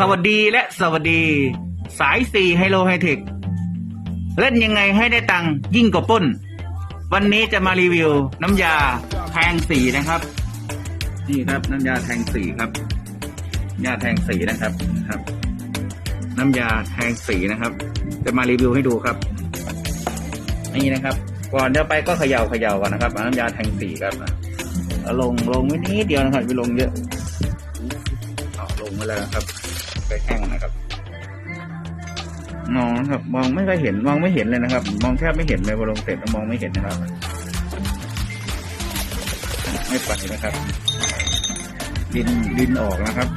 สวัสดีและสวัสดี สายสี่ไฮโลไฮเทคเล่นยังไงให้ได้ตังค์ยิ่งกว่าปล้น วันนี้จะมารีวิวน้ำยาแทงสีนะครับ นี่ครับน้ำยาแทงสีครับยาแทงสีนะครับครับ น้ำยาแทงสีนะครับ จะมารีวิวให้ดูครับ นี่นะครับ ก่อนจะไปก็เขย่าเขย่าก่อนนะครับน้ำยาแทงสีครับเอาลงลงไว้นิดเดียวนะครับไปลงเยอะเอาลงไปแล้วครับ ไปแห้งนะครับมองนะครับมองไม่ค่อยเห็นมองไม่เห็นเลยนะครับ มองแทบไม่เห็นเลยพอลงเสร็จแล้วมองไม่เห็นนะครับ ไม่ไปนะครับ ดินดินออกนะครับ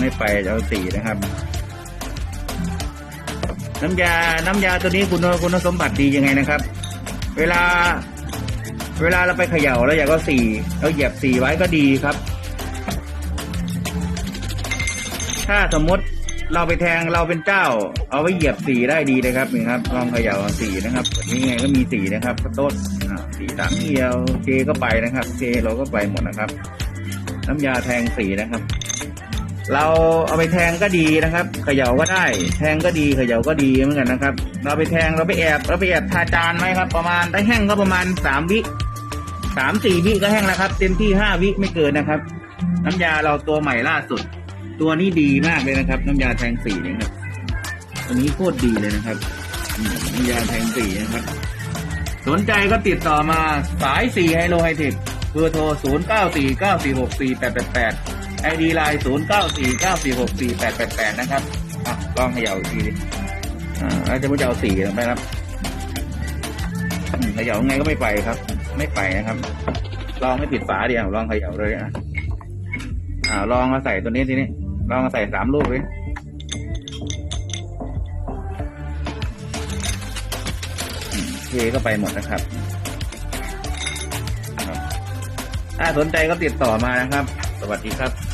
ไม่ไปเอาสีนะครับ น้ำยา น้ำยาตัวนี้คุณคุณสมบัติดียังไงนะครับ เวลา เวลาเราไปเขย่าแล้วอยากก็สีเราเหยียบสีไว้ก็ดีครับ ถ้าสมมติเราไปแทงเราเป็นเจ้า เอาไว้เหยียบสีได้ดีเลยครับนี่ครับลองเขย่าสีนะครับนี่ไงก็มีสีนะครับก็ต้นสีสามเอียวเจก็ไปนะครับเจเราก็ไปหมดนะครับ น้ำยาแทงสีนะครับ เราเอาไปแทงก็ดีนะครับเขย่าก็ได้ แทงก็ดีเขย่าก็ดีเหมือนกันนะครับ เราไปแทงเราไปแอบเราไปแอบทาจานไหมครับ ประมาณถ้แห้งก็ประมาณสามวิสามสี่วิก็แห้งแล้วครับ เต็มที่ห้าวิไม่เกินนะครับ น้ำยาเราตัวใหม่ล่าสุด ตัวนี้ดีมากเลยนะครับ น้ำยาแทงสีเนี่ยครับตัวนี้โคตรดีเลยนะครับน้ำยาแทงสีนะครับ สนใจก็ติดต่อมาสายสีไฮโลไฮเทคเบอร์โทร 0 9 4 9 4 6 4 8 8 8ไอดีไลน์0 9 4 9 4 6 4 8 8 8 นะครับอะลองเขย่าอีกทีอ่าแล้วจะไม่จะเอาสีลงไปครับเขย่าไงก็ไม่ไปครับ ไม่ไปนะครับ ลองไม่ผิดฝาเดียวลองเขย่าเลยอะอ่าลองมาใส่ตัวนี้ทีนี้ ลองมาใส่สามลูกเลยเทก็ไปหมดนะครับ ถ้าสนใจก็ติดต่อมานะครับ สวัสดีครับ